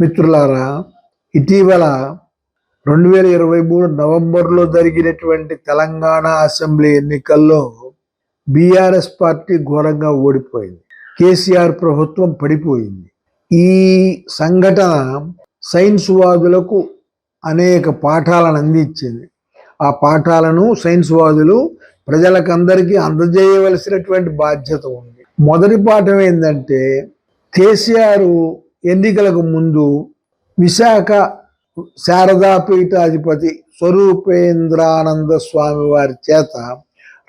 మిత్రులారా ఇటీవల రెండు వేల ఇరవై మూడు నవంబర్లో జరిగినటువంటి తెలంగాణ అసెంబ్లీ ఎన్నికల్లో బీఆర్ఎస్ పార్టీ ఘోరంగా ఓడిపోయింది. కేసీఆర్ ప్రభుత్వం పడిపోయింది. ఈ సంఘటన సైన్స్ వాదులకు అనేక పాఠాలను అందించింది. ఆ పాఠాలను సైన్స్ వాదులు ప్రజలకందరికీ అందజేయవలసినటువంటి బాధ్యత ఉంది. మొదటి పాఠం ఏంటంటే కేసీఆర్ ఎన్నికలకు ముందు విశాఖ శారదాపీఠాధిపతి స్వరూపేంద్రానంద స్వామి వారి చేత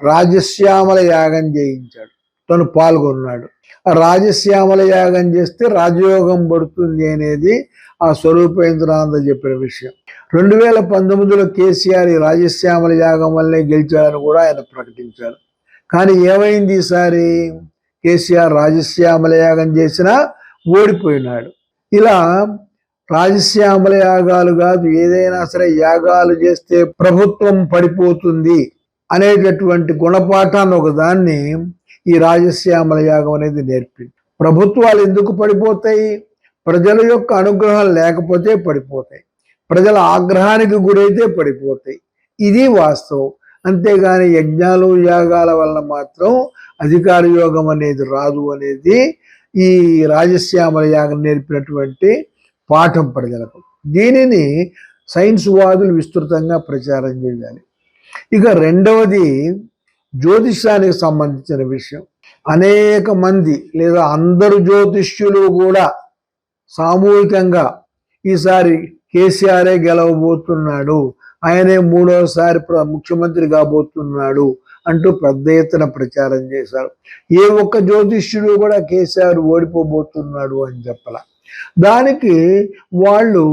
రాజశ్యామల యాగం చేయించాడు. తను పాల్గొన్నాడు. ఆ రాజశ్యామల యాగం చేస్తే రాజయోగం పడుతుంది అనేది ఆ స్వరూపేంద్రానంద చెప్పిన విషయం. రెండు వేల పంతొమ్మిదిలో కేసీఆర్ ఈ రాజశ్యామల యాగం వల్లే గెలిచాడని కూడా ఆయన ప్రకటించాడు కానీ ఏమైంది ఈసారి? కేసీఆర్ రాజశ్యామల యాగం చేసినా ఓడిపోయినాడు. ఇలా రాజశ్యామల యాగాలు కాదు ఏదైనా సరే యాగాలు చేస్తే ప్రభుత్వం పడిపోతుంది అనేటటువంటి గుణపాఠాన్ని ఒక దాన్ని ఈ రాజశ్యామల యాగం అనేది నేర్పింది. ప్రభుత్వాలు ఎందుకు పడిపోతాయి? ప్రజల యొక్క అనుగ్రహం లేకపోతే పడిపోతాయి. ప్రజల ఆగ్రహానికి గురైతే పడిపోతాయి. ఇది వాస్తవం. అంతేగాని యజ్ఞాలు యాగాల వల్ల మాత్రం అధికార యోగం అనేది రాదు అనేది ఈ రాజశ్యామల యాగం నేర్పినటువంటి పాఠం ప్రజలకు దీనిని సైన్స్ వాదులు విస్తృతంగా ప్రచారం చేయాలి. ఇక రెండవది జ్యోతిష్యానికి సంబంధించిన విషయం. అనేక మంది లేదా అందరు జ్యోతిష్యులు కూడా సామూహికంగా ఈసారి కేసీఆరే గెలవబోతున్నాడు. ఆయనే మూడవసారి ప్ర- ముఖ్యమంత్రి కాబోతున్నాడు. అంటూ పెద్ద ఎత్తున ప్రచారం చేశారు. ఏ ఒక్క జ్యోతిష్యుడు కూడా కేసీఆర్ ఓడిపోబోతున్నాడు అని చెప్పాల. దానికి వాళ్ళు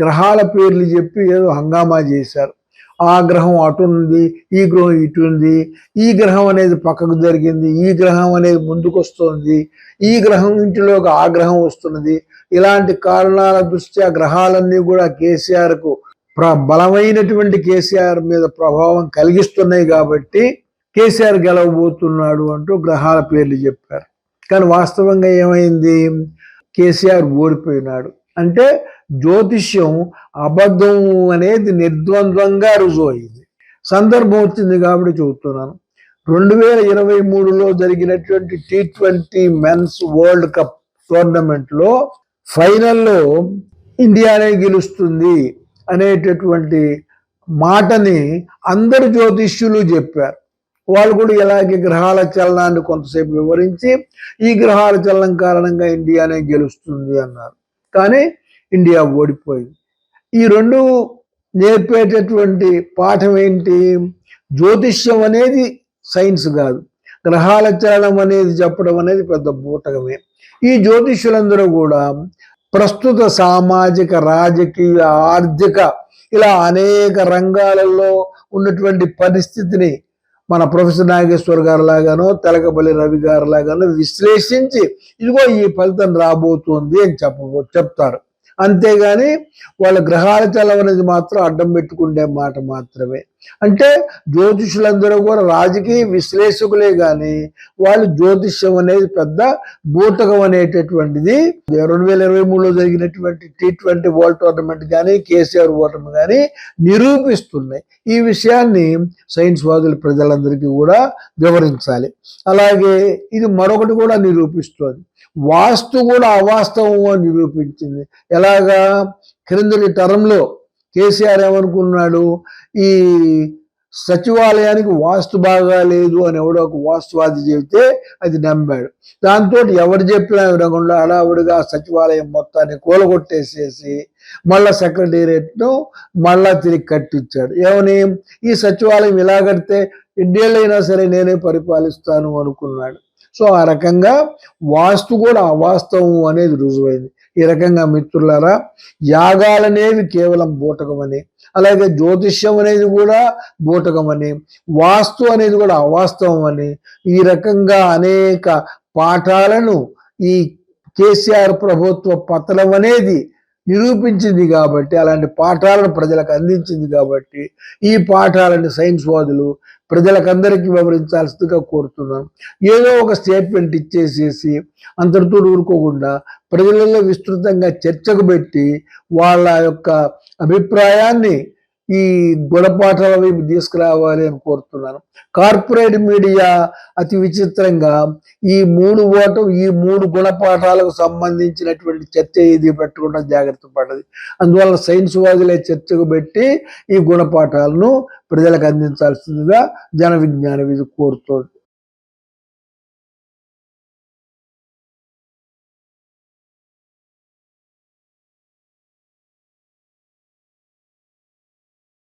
గ్రహాల పేర్లు చెప్పి ఏదో హంగామా చేశారు. ఆ గ్రహం అటుంది ఈ గ్రహం ఇటు ఉంది ఈ గ్రహం అనేది పక్కకు జరిగింది ఈ గ్రహం అనేది ముందుకు వస్తుంది ఈ గ్రహం ఇంటిలోకి ఆ గ్రహం వస్తున్నది. ఇలాంటి కారణాల దృష్ట్యా గ్రహాలన్నీ కూడా కేసీఆర్కు ప్ర బలమైనటువంటి కేసీఆర్ మీద ప్రభావం కలిగిస్తున్నాయి కాబట్టి కేసీఆర్ గెలవబోతున్నాడు అంటూ గ్రహాల పేర్లు చెప్పారు. కానీ వాస్తవంగా ఏమైంది? కేసీఆర్ ఓడిపోయినాడు. అంటే జ్యోతిష్యం అబద్ధం అనేది నిర్ద్వంద్వంగా రుజువు సందర్భం వచ్చింది కాబట్టి చెబుతున్నాను. రెండు వేల ఇరవై మూడులో జరిగినటువంటి T twenty men's world cup టోర్నమెంట్లో ఫైనల్లో ఇండియానే గెలుస్తుంది అనేటటువంటి మాటని అందరు జ్యోతిష్యులు చెప్పారు. వాళ్ళు కూడా ఇలాగే గ్రహాల చలనాన్ని కొంతసేపు వివరించి ఈ గ్రహాల చలనం కారణంగా ఇండియానే గెలుస్తుంది అన్నారు. కానీ ఇండియా ఓడిపోయింది. ఈ రెండు నేర్పేటటువంటి పాఠం ఏంటి? జ్యోతిష్యం అనేది సైన్స్ కాదు. గ్రహాల చలనం అనేది చెప్పడం అనేది పెద్ద బూటకమే. ఈ జ్యోతిష్యులందరూ కూడా ప్రస్తుత సామాజిక రాజకీయ ఆర్థిక ఇలా అనేక రంగాలలో ఉన్నటువంటి పరిస్థితిని మన ప్రొఫెసర్ నాగేశ్వర్ గారు లాగానో తెలకపల్లి రవి గారు లాగానో విశ్లేషించి ఇదిగో ఈ ఫలితం రాబోతుంది అని చెప్ప చెప్తారు. అంతేగాని వాళ్ళ గ్రహాల చలవనేది మాత్రం అడ్డం పెట్టుకునే మాట మాత్రమే. అంటే జ్యోతిషులందరూ కూడా రాజకీయ విశ్లేషకులే కానీ వాళ్ళు జ్యోతిష్యం అనేది పెద్ద బూటకం అనేటటువంటిది. రెండు వేల ఇరవై మూడులో జరిగినటువంటి టీ ట్వంటీ వరల్డ్ టోర్నమెంట్ కానీ కేసీఆర్ ఓటమి కానీ నిరూపిస్తున్నాయి. ఈ విషయాన్ని సైన్స్ వాదులు ప్రజలందరికీ కూడా వివరించాలి. అలాగే ఇది మరొకటి కూడా నిరూపిస్తుంది. వాస్తు కూడా అవాస్తవం నిరూపించింది. ఎలాగా? క్రిందటి టర్మ్లో కేసీఆర్ ఏమనుకున్నాడు? ఈ సచివాలయానికి వాస్తు బాగా లేదు అని ఎవడో ఒక వాస్తువాది చెబితే అది నమ్మాడు దాంతో ఎవరు చెప్పినా వినకుండా హడావుడిగా సచివాలయం మొత్తాన్ని కూలగొట్టేసేసి మళ్ళా సెక్రటేరియట్ను మళ్ళా తిరిగి కట్టించాడు. ఏమని? ఈ సచివాలయం ఇలా కడితే ఎన్నేళ్ళైనా సరే నేనే పరిపాలిస్తాను అనుకున్నాడు. సో ఆ రకంగా వాస్తు కూడా అవాస్తవం అనేది రుజువైంది. ఈ రకంగా మిత్రులారా యాగాలనేవి కేవలం బూటకమని అలాగే జ్యోతిష్యం అనేది కూడా బూటకమని వాస్తు అనేది కూడా అవాస్తవం అని ఈ రకంగా అనేక పాఠాలను ఈ కేసీఆర్ ప్రభుత్వ పతనం అనేది నిరూపించింది కాబట్టి అలాంటి పాఠాలను ప్రజలకు అందించింది కాబట్టి ఈ పాఠాలను సైన్స్ వాదులు ప్రజలకందరికీ వివరించాల్సిందిగా కోరుతున్నాను ఏదో ఒక స్టేట్మెంట్ ఇచ్చేసేసి అంతటితో ఊరుకోకుండా ప్రజలలో విస్తృతంగా చర్చకు పెట్టి వాళ్ళ యొక్క అభిప్రాయాన్ని ఈ గుణపాఠాల వైపు తీసుకురావాలి అని కోరుతున్నాను. కార్పొరేట్ మీడియా అతి విచిత్రంగా ఈ మూడు ఓటు ఈ మూడు గుణపాఠాలకు సంబంధించినటువంటి చర్చ ఇది పెట్టకుండా జాగ్రత్త పడ్డది. అందువల్ల సైన్స్ వాదులే చర్చకు పెట్టి ఈ గుణపాఠాలను ప్రజలకు అందించాల్సిందిగా జన విజ్ఞాన విధి కోరుతోంది.